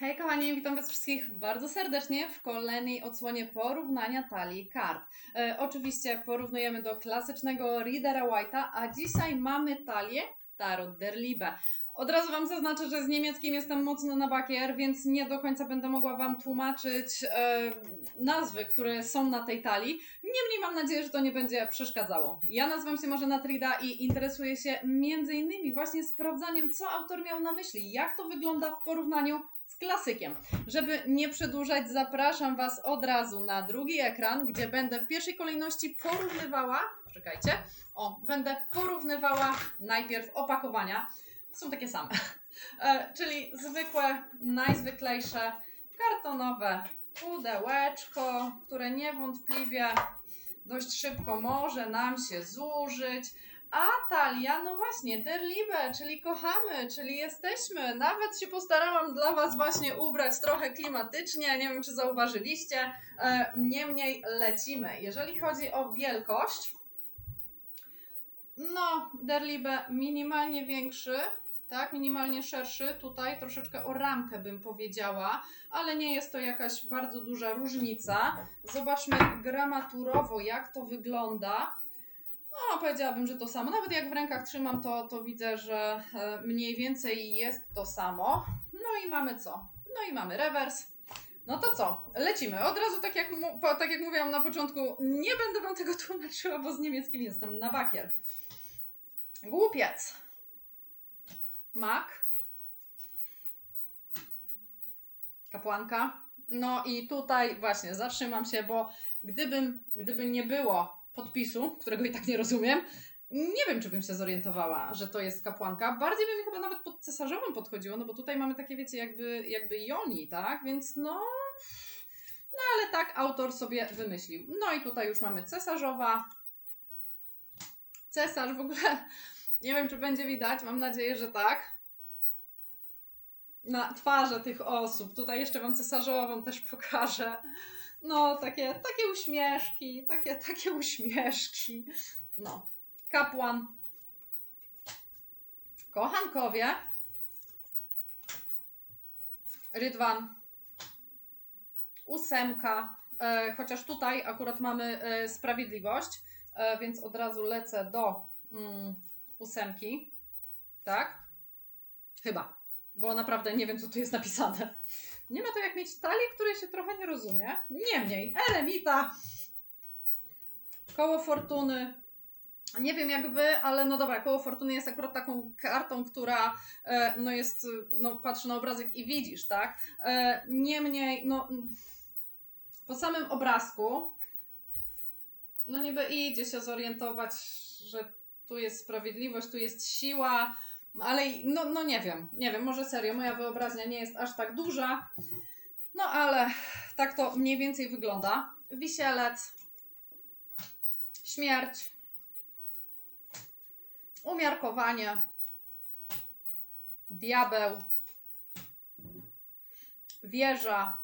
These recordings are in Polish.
Hej kochani, witam Was wszystkich bardzo serdecznie w kolejnej odsłonie porównania talii kart. E, oczywiście porównujemy do klasycznego Readera White'a, a dzisiaj mamy talię Tarot der Liebe. Od razu Wam zaznaczę, że z niemieckim jestem mocno na bakier, więc nie do końca będę mogła Wam tłumaczyć e, nazwy, które są na tej talii. Niemniej mam nadzieję, że to nie będzie przeszkadzało. Ja nazywam się Marzena Trida i interesuję się między innymi właśnie sprawdzaniem, co autor miał na myśli, jak to wygląda w porównaniu z klasykiem. Żeby nie przedłużać, zapraszam Was od razu na drugi ekran, gdzie będę w pierwszej kolejności porównywała, czekajcie, o, będę porównywała najpierw opakowania. Są takie same, e, czyli zwykłe, najzwyklejsze, kartonowe pudełeczko, które niewątpliwie dość szybko może nam się zużyć. A talia, no właśnie, der Liebe, czyli kochamy, czyli jesteśmy. Nawet się postarałam dla Was właśnie ubrać trochę klimatycznie, nie wiem czy zauważyliście. E, niemniej lecimy. Jeżeli chodzi o wielkość, no, der Liebe minimalnie większy, tak, minimalnie szerszy, tutaj troszeczkę o ramkę bym powiedziała, ale nie jest to jakaś bardzo duża różnica. Zobaczmy gramaturowo, jak to wygląda. No, powiedziałabym, że to samo. Nawet jak w rękach trzymam, to, to widzę, że e, mniej więcej jest to samo. No i mamy co? No i mamy rewers. No to co? Lecimy. Od razu, tak jak, po, tak jak mówiłam na początku, nie będę Wam tego tłumaczyła, bo z niemieckim jestem na bakier. Głupiec. Mak. Kapłanka. No i tutaj właśnie zatrzymam się, bo gdybym, gdyby nie było podpisu, którego i tak nie rozumiem, nie wiem, czy bym się zorientowała, że to jest kapłanka. Bardziej by mi chyba nawet pod cesarzową podchodziło, no bo tutaj mamy takie, wiecie, jakby, jakby Joni, tak? Więc no... No ale tak autor sobie wymyślił. No i tutaj już mamy cesarzowa. Cesarz w ogóle, nie wiem, czy będzie widać, mam nadzieję, że tak. Na twarze tych osób. Tutaj jeszcze Wam cesarzową też pokażę. No, takie, takie uśmieszki, takie, takie uśmieszki. No, kapłan. Kochankowie. Rydwan. Ósemka. E, chociaż tutaj akurat mamy e, sprawiedliwość, e, więc od razu lecę do mm, ósemki. Tak? Chyba. Bo naprawdę nie wiem, co tu jest napisane. Nie ma to jak mieć talię, której się trochę nie rozumie. Niemniej, eremita, koło fortuny. Nie wiem jak wy, ale no dobra, koło fortuny jest akurat taką kartą, która e, no jest, no patrzę na obrazek i widzisz, tak? E, niemniej, no po samym obrazku, no niby idzie się zorientować, że tu jest sprawiedliwość, tu jest siła, ale no, no nie wiem, nie wiem, może serio, moja wyobraźnia nie jest aż tak duża. No ale tak to mniej więcej wygląda. Wisielec, śmierć, umiarkowanie, diabeł, wieża,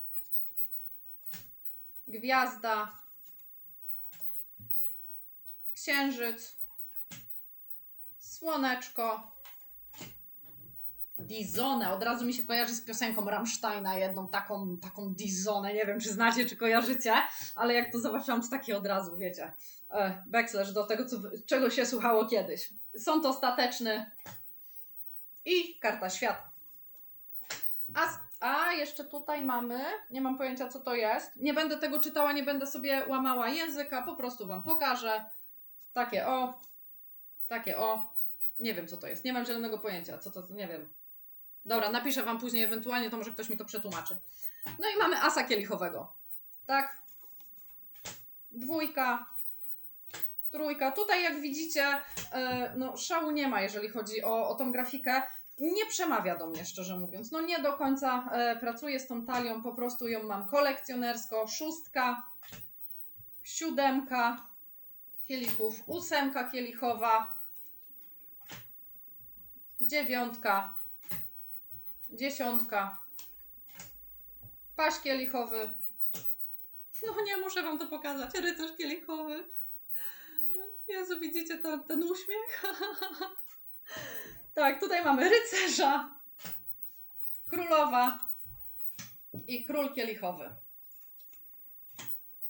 gwiazda, księżyc, słoneczko, Dizonę. Od razu mi się kojarzy z piosenką Rammsteina, jedną taką, taką Dizonę. Nie wiem, czy znacie, czy kojarzycie, ale jak to zobaczyłam, to takie od razu, wiecie, e, backslash do tego, co, czego się słuchało kiedyś. Sąd ostateczny i karta świata. A, a jeszcze tutaj mamy, nie mam pojęcia, co to jest. Nie będę tego czytała, nie będę sobie łamała języka, po prostu Wam pokażę. Takie o, takie o. Nie wiem, co to jest. Nie mam zielonego pojęcia, co to, nie wiem. Dobra, napiszę Wam później ewentualnie, to może ktoś mi to przetłumaczy. No i mamy asa kielichowego. Tak? Dwójka, trójka. Tutaj jak widzicie, e, no szału nie ma, jeżeli chodzi o, o tą grafikę. Nie przemawia do mnie, szczerze mówiąc. No nie do końca e, pracuję z tą talią, po prostu ją mam kolekcjonersko. Szóstka, siódemka kielichów, ósemka kielichowa, dziewiątka, dziesiątka, paś kielichowy. No nie muszę wam to pokazać, rycerz kielichowy. Jezu, widzicie to, ten uśmiech? tak, tutaj mamy rycerza, królowa, i król kielichowy.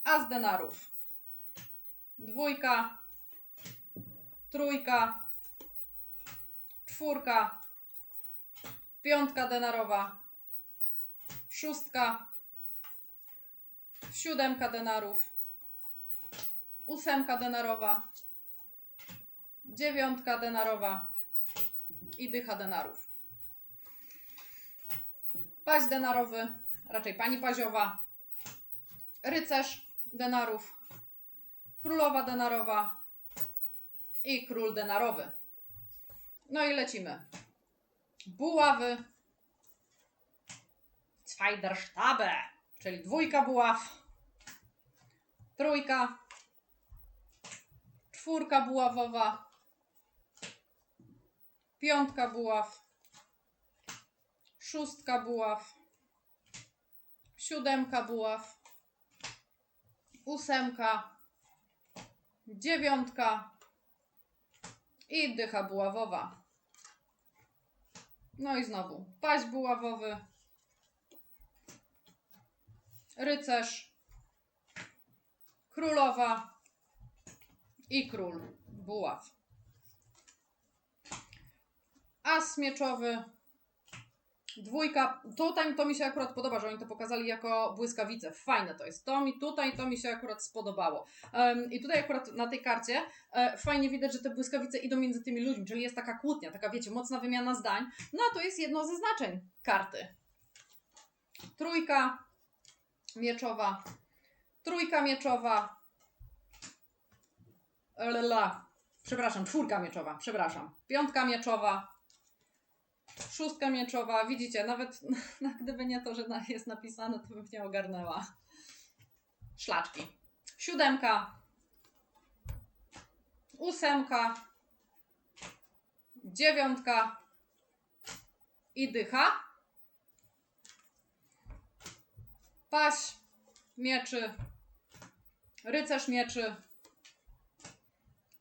As denarów. Dwójka, trójka, czwórka, piątka denarowa, szóstka, siódemka denarów, ósemka denarowa, dziewiątka denarowa i dycha denarów. Paź denarowy, raczej pani paziowa, rycerz denarów, królowa denarowa i król denarowy. No i lecimy. Buławy, Zweiderstabe, czyli dwójka buław, trójka, czwórka buławowa, piątka buław, szóstka buław, siódemka buław, ósemka, dziewiątka. I dycha buławowa. No i znowu. Paź buławowy, rycerz, królowa. I król buław. As mieczowy, dwójka. Tutaj to mi się akurat podoba, że oni to pokazali jako błyskawice. Fajne to jest. To mi tutaj to mi się akurat spodobało. Em, I tutaj akurat na tej karcie e, fajnie widać, że te błyskawice idą między tymi ludźmi, czyli jest taka kłótnia, taka wiecie, mocna wymiana zdań. No a to jest jedno ze znaczeń karty. Trójka mieczowa, trójka mieczowa, Lela. Przepraszam, czwórka mieczowa, przepraszam. Piątka mieczowa, szóstka mieczowa. Widzicie, nawet no, gdyby nie to, że jest napisane, to bym nie ogarnęła. Szlaczki. Siódemka, ósemka, dziewiątka i dycha. Paś mieczy, rycerz mieczy,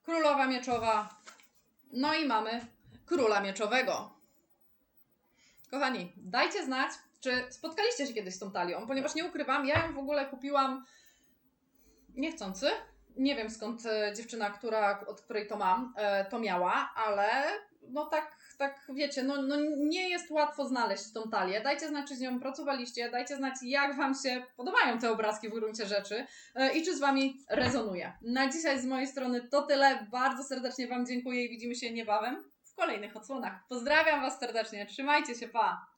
królowa mieczowa, no i mamy króla mieczowego. Kochani, dajcie znać, czy spotkaliście się kiedyś z tą talią, ponieważ nie ukrywam, ja ją w ogóle kupiłam niechcący. Nie wiem skąd e, dziewczyna, która, od której to mam, e, to miała, ale no tak, tak wiecie, no, no nie jest łatwo znaleźć tą talię. Dajcie znać, czy z nią pracowaliście, dajcie znać, jak Wam się podobają te obrazki w gruncie rzeczy e, i czy z Wami rezonuje. Na dzisiaj z mojej strony to tyle. Bardzo serdecznie Wam dziękuję i widzimy się niebawem w kolejnych odsłonach. Pozdrawiam Was serdecznie, trzymajcie się, pa!